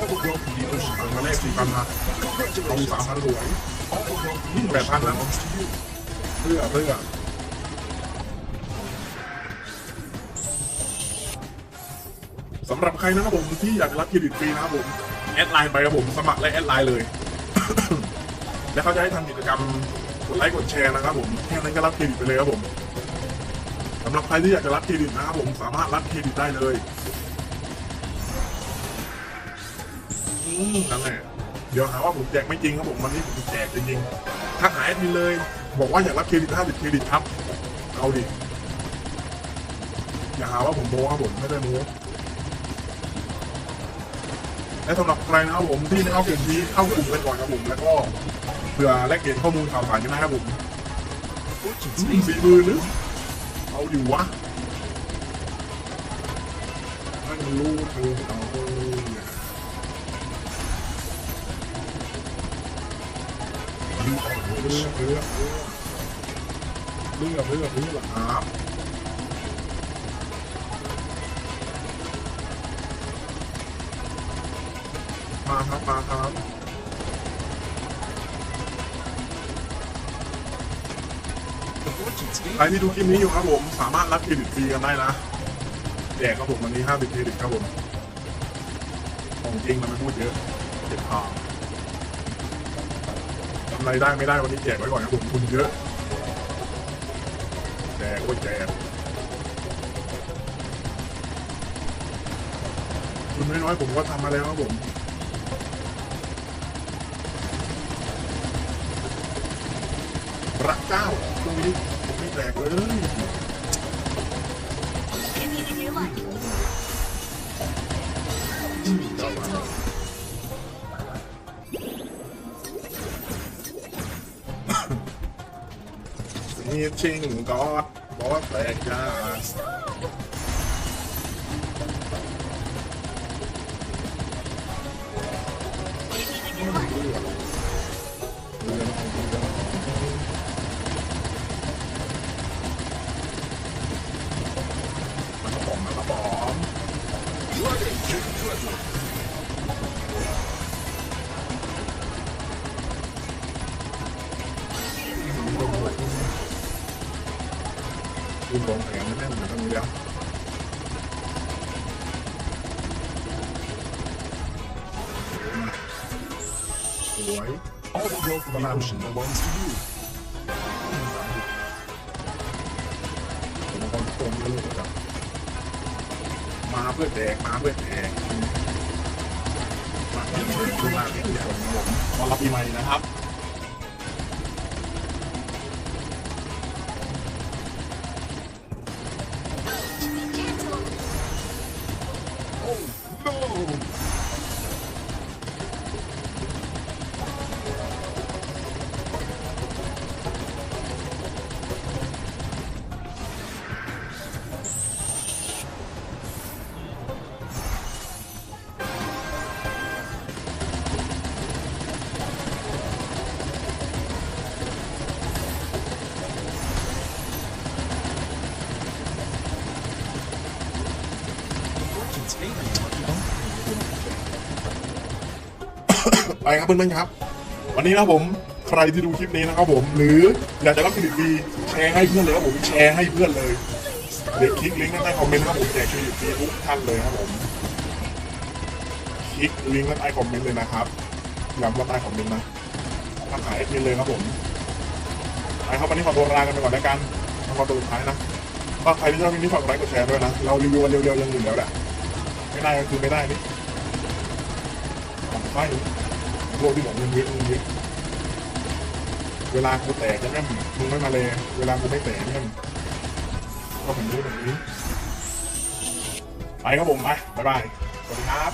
All the wealth in the ocean มาเลขสี่พันนะเอาสามพันรวย All the wealth in the แปดพันนะเพื่อเพื่อสำหรับใครนะครับผมที่อยากรับเครดิตฟรีนะครับผมแอดไลน์ไปครับผมสมัครและแอดไลน์เลย แล้วเขาจะให้ทำกิจกรรมกดไลค์กดแชร์นะครับผมแค่นั้นก็รับเครดิตไปเลยครับผมสำหรับใครที่อยากจะรับเครดิตนะครับผมสามารถรับเครดิตได้เลย นั่นแหละเดี๋ยวหาว่าผมแจกไม่จริงครับผมวันนี้ผมแจกจริงๆทักหาแอดมินเลย บอกว่าอยากรับเครดิต50เครดิตครับเอาดิอย่าหาว่าผมโม้ครับผมไม่ได้โม้และสำหรับใครนะครับผมที่เข้ากลุ่มที่เข้ากลุ่มกันก่อนครับผมแล้วก็เผื่อแลกเปลี่ยนข้อมูลข่าวสารกันนะครับผมสี่มือหรือเอาอยู่วะให้มันรู้เธอเอา ลือกเลือกเลือกเลือกเลือกครับมาครับมาครับใครที่ดูคลิปนี้อยู่ครับผมสามารถรับเครดิตฟรีกันได้นะแจกครับผมวันนี้ห้าสิบเครดิตครับผมของจริงมันไม่พูดเยอะเจ็บพา ทำไรได้ไม่ได้วันนี้แจกไว้ก่อนครับผมคุณเยอะแจกโอ้ยแจกคุณน้อยๆผมก็ทำมาแล้วครับผมพระเจ้าตรงนี้ผมไม่แตกเลย Meeting God God แตกจ้ามันกระป๋ คุณลงแผงไม่แน่เหมือนกันเลยอะสวย All the wealth in the ocean belongs to you. ผมคนโกงก็รู้จักมาเพื่อแดกมาเพื่อแดกมาเพื่อแดกขึ้นมาเพื่อแดกผมตอนรับปีใหม่นะครับ ไปครับเพื่อนๆครับ วันนี้นะครับผมใครที่ดูคลิปนี้นะครับผม หรืออยากจะรับเครดิตฟรีแชร์ให้เพื่อนเลยครับผมแชร์ให้เพื่อนเลยเดี๋ยวคลิกลิงก์ใต้คอมเมนต์นะครับผมแจกเครดิตฟรีทุกท่านเลยครับผมคลิกลิงก์ใต้คอมเมนต์เลยนะครับย้ำว่าใต้คอมเมนต์นะถ้าขายแอดมินเลยครับผมไปครับวันนี้ขอตัวลากันไปก่อนแล้วกันทำมาตัวสุดท้ายนะก็ใครที่ชอบคลิปนี้ฝากกดไลค์กดแชร์ด้วยนะเรารีวิววันเร็วๆยังอยู่แล้วแหละ ไม่ได้ก็คือไม่ได้นี่ของไฟโลกที่บอกมึงเยอะมึงเยอะเวลากูแตกจะแม่มมึงไม่มาเลย เวลากูไม่แตกแม่งก็ผมรู้แบบนี้ไปครับผมไปบ๊ายบายสวัสดีครับ